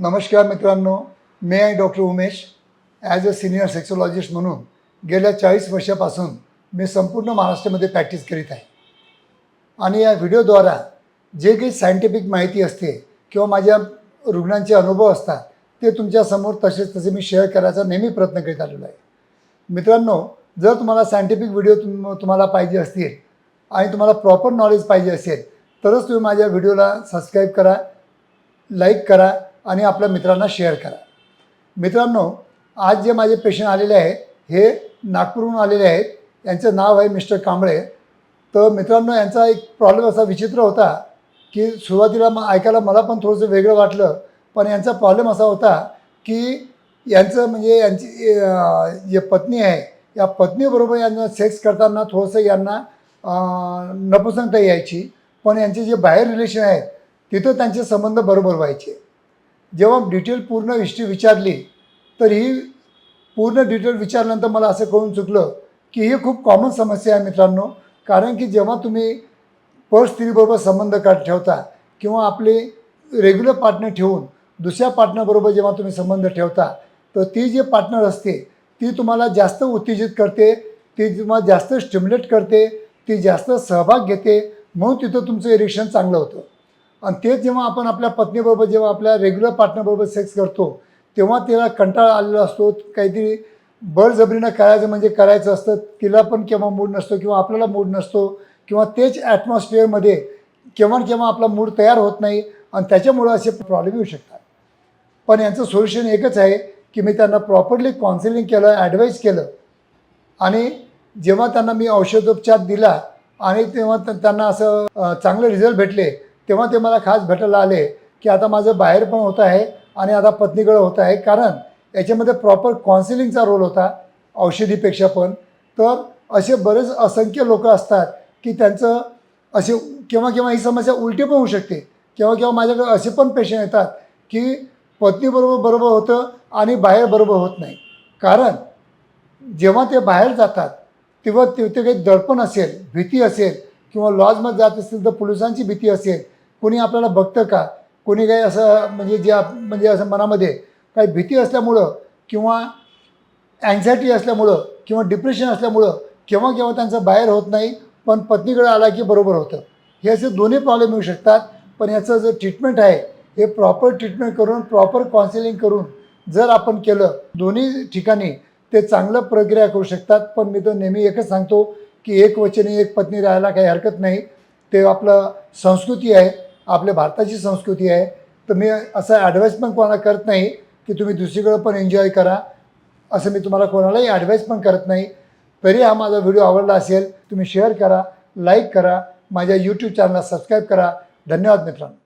नमस्कार मित्रांनो मी आहे doctor Umesh. As a senior sexologist म्हणून गेल्या चाळीस वर्षापासून मी संपूर्ण महाराष्ट्रामध्ये प्रॅक्टिस करीत आहे. आणि या व्हिडिओद्वारा जे काही सायंटिफिक माहिती असते किंवा माझ्या रुग्णांचे अनुभव असतात ते तुमच्यासमोर तसेच तसे मी शेअर करायचा नेहमी प्रयत्न करीत आलेलो आहे. मित्रांनो जर तुम्हाला सायंटिफिक व्हिडिओ तुम तुम्हाला पाहिजे असतील आणि तुम्हाला प्रॉपर नॉलेज पाहिजे असेल तरच तुम्ही माझ्या व्हिडिओला सबस्क्राईब करा लाईक करा आणि आपल्या मित्रांना शेअर करा. मित्रांनो आज जे माझे पेशंट आलेले आहेत हे नागपूरहून आलेले आहेत. यांचं नाव आहे मिस्टर कांबळे. तर मित्रांनो यांचा एक प्रॉब्लेम असा विचित्र होता की सुरुवातीला मग ऐकायला मला पण थोडंसं वेगळं वाटलं. पण यांचा प्रॉब्लेम असा होता की यांचं म्हणजे यांची जे पत्नी आहे या पत्नीबरोबर यांना सेक्स करताना थोडंसं यांना अं, नपुसंगता यायची. पण यांचे जे बाहेर रिलेशन आहेत तिथं त्यांचे संबंध बरोबर व्हायचे. जेव्हा डिटेल पूर्ण हिस्ट्री विचारली तर ही पूर्ण डिटेल विचारल्यानंतर मला असं कळून चुकलं की ही खूप कॉमन समस्या आहे मित्रांनो. कारण की जेव्हा तुम्ही पर स्त्रीबरोबर संबंध का ठेवता किंवा आपले रेग्युलर पार्टनर ठेवून दुसऱ्या पार्टनरबरोबर जेव्हा तुम्ही संबंध ठेवता तर ती जी पार्टनर असते ती तुम्हाला जास्त उत्तेजित करते ती तुम्हाला जास्त स्टिम्युलेट करते ती जास्त सहभाग घेते म्हणून तिथं तुमचं इरेक्शन चांगलं होतं. आणि तेच जेव्हा आपण आपल्या पत्नीबरोबर जेव्हा आपल्या रेग्युलर पार्टनरबरोबर सेक्स करतो तेव्हा तिला कंटाळा आलेला असतो. काहीतरी बळजबरीनं करायचं म्हणजे करायचं असतं. तिला पण केव्हा मूड नसतो किंवा आपल्याला मूड नसतो किंवा तेच ॲटमॉस्फिअरमध्ये केव्हा केव्हा आपला मूड तयार होत नाही आणि त्याच्यामुळं असे प्रॉब्लेम येऊ शकतात. पण यांचं सोल्युशन एकच आहे की मी त्यांना प्रॉपरली काउन्सिलिंग केलं ॲडवाईस केलं. आणि जेव्हा त्यांना मी औषधोपचार दिला आणि तेव्हा त्यांना असं चांगले रिझल्ट भेटले तेव्हा ते मला खास भेटायला आले की आता माझं बाहेर पण होत आहे आणि आता पत्नीकडं होत आहे. कारण याच्यामध्ये प्रॉपर काउन्सिलिंगचा रोल होता औषधीपेक्षा पण. तर असे बरेच असंख्य लोक असतात की त्यांचं असे केव्हा केव्हा ही समस्या उलटी पण होऊ शकते. केव्हा केव्हा माझ्याकडे असे पण पेशंट येतात की पत्नीबरोबर बरोबर होतं आणि बाहेर बरोबर होत नाही. कारण जेव्हा ते बाहेर जातात तेव्हा तिथे काही दडपण असेल भीती असेल किंवा लॉजमध्ये जात असतील तर पोलिसांची भीती असेल कोणी आपल्याला बघतं का? कोणी काही असं म्हणजे जे आप- म्हणजे असं मनामध्ये काही भीती असल्यामुळं किंवा अँझायटी असल्यामुळं किंवा डिप्रेशन असल्यामुळं केव्हा केव्हा त्यांचं बाहेर होत नाही पण पत्नीकडे आला की बरोबर होतं. हे असे दोन्ही प्रॉब्लेम येऊ शकतात पण याचं जे ट्रीटमेंट आहे हे प्रॉपर ट्रीटमेंट करून प्रॉपर काउन्सिलिंग करून जर आपण केलं दोन्ही ठिकाणी ते चांगलं प्रक्रिया करू शकतात. पण मी तर नेहमी एकच सांगतो की एक वचनी एक पत्नी राहायला काही हरकत नाही. ते आपलं संस्कृती आहे. आपल्या भारताची संस्कृती आहे तर मी असं ॲडवाईस पण कोणाला करत नाही की तुम्ही दुसरीकडं पण एन्जॉय करा. असं मी तुम्हाला कोणालाही ॲडवाईस पण करत नाही. तरी हा माझा व्हिडिओ आवडला असेल तुम्ही शेअर करा लाईक करा माझ्या यूट्यूब चॅनलला सबस्क्राईब करा. धन्यवाद मित्रांनो.